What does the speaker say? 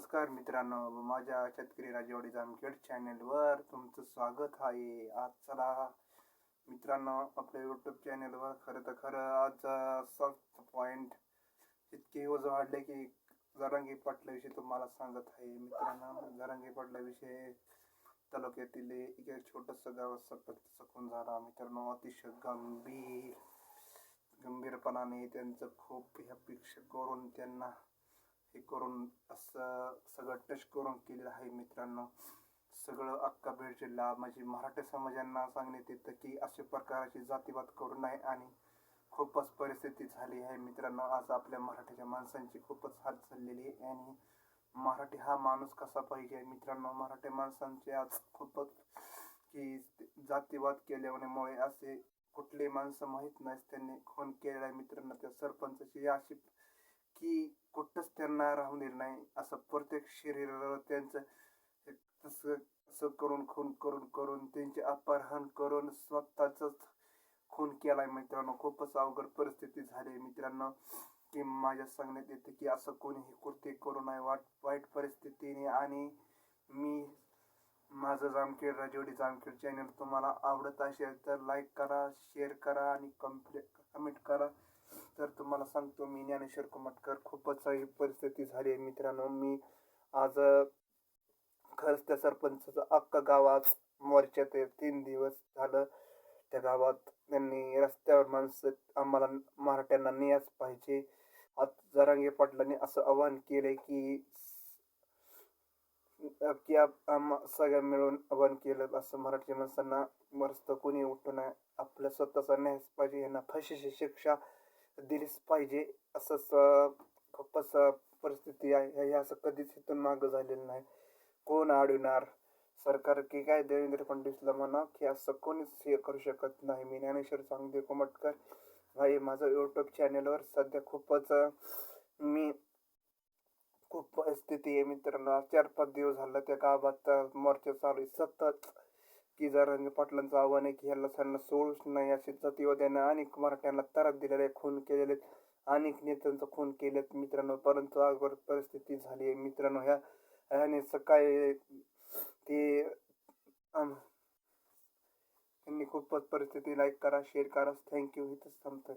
नमस्कार मित्रांनो माझ्या शेतकरी राजेवाडी जामखेड चॅनेलवर तुमचं स्वागत आहे. आज चला मित्रांनो आपल्या यूट्यूब चॅनेलवर खरं तर खरं आज सॉफ्ट पॉईंट इतके यूज वाढले की जरांगी पाटलाविषयी तुम्हाला सांगत आहे. मित्रांनो जरांगी पाटलाविषयी तालुक्यातील एक एक छोटंसं गाव सरपंच खून झाला. मित्रांनो अतिशय गंभीर गंभीरपणाने त्यांचं खूप अपेक्षा करून त्यांना हे करून असं सगळं टच करून केलेलं आहे मित्रांनो. सगळं अक्का बीड जिल्हा म्हणजे मराठी समाजांना सांगण्यात येतं की अशा प्रकारची जातीवाद करू नये आणि खूपच परिस्थिती झाली आहे मित्रांनो. आज आपल्या मराठीच्या माणसांची खूपच हाल चाललेली आहे आणि मराठी हा माणूस कसा पाहिजे मित्रांनो? मराठी माणसांचे आज खूपच की जातीवाद केल्यामुळे असे कुठले माणसं माहीत नाहीत त्यांनी खून केलेला आहे मित्रांनो. त्या सरपंचाची अशी की कुठंच त्यांना राहू दिलं नाही. असं प्रत्येक शरीरावर त्यांचं तसं असं करून खून करून करून त्यांचे अपहरण करून स्वतःच खून केलाय मित्रांनो. खूपच अवघड परिस्थिती झाली मित्रांनो. की माझ्या सांगण्यात येते की असं कोणीही कृत्य करू नये. वाट वाईट परिस्थितीने आणि मी माझं जामखेड राजवडी जामखेड चॅनल तुम्हाला आवडत असेल तर लाईक करा शेअर करा आणि कम्प्ले कमेंट करा. तर तुम्हाला सांगतो मी ज्ञानेश्वर कुमटकर. खूपच ही परिस्थिती झाली आहे मित्रांनो. मी आज खरंच त्या सरपंचाचं अख्खा गावात मोर्चात आहे तीन दिवस झालं. त्या गावात त्यांनी रस्त्यावर माणसं आम्हाला मराठ्यांना न्यायच पाहिजे. आज जरांगे पाटलांनी असं आवाहन केलंय की की आम सगळ्या मिळून आवाहन केलं असं मराठी माणसांना. मस्त कोणी उठू नये आपल्या स्वतःचा न्यायच पाहिजे यांना फाशीची शिक्षा दिलीच पाहिजे. असंच खूपच परिस्थिती आहे. हे असं कधीच इथून मागं झालेलं नाही. कोण अडविणार? सरकार की काय देवेंद्र फडणवीसला म्हणा की असं कोणीच हे करू शकत नाही. मी ज्ञानेश्वर चांगदेव कोमटकर. भाई माझं यूट्यूब चॅनलवर सध्या खूपच मी खूप स्थिती आहे मित्रांनो. चार पाच दिवस झालं त्या गावात मोर्चा चालू आहे. सतत की पाटलांचं आव्हान आहे की ह्याला त्यांना सोडूच नाही अशी जातीवाद्यानं अनेक मराठ्यांना त्रास दिलेला आहे खून केलेले अनेक नेत्यांचं खून केलेत मित्रांनो परंतु अगोदर परिस्थिती झाली आहे. मित्रांनो ह्या ह्याने सकाळी ते त्यांनी खूपच परिस्थिती लाईक करा शेअर करा. थँक्यू इथंच थांबतोय.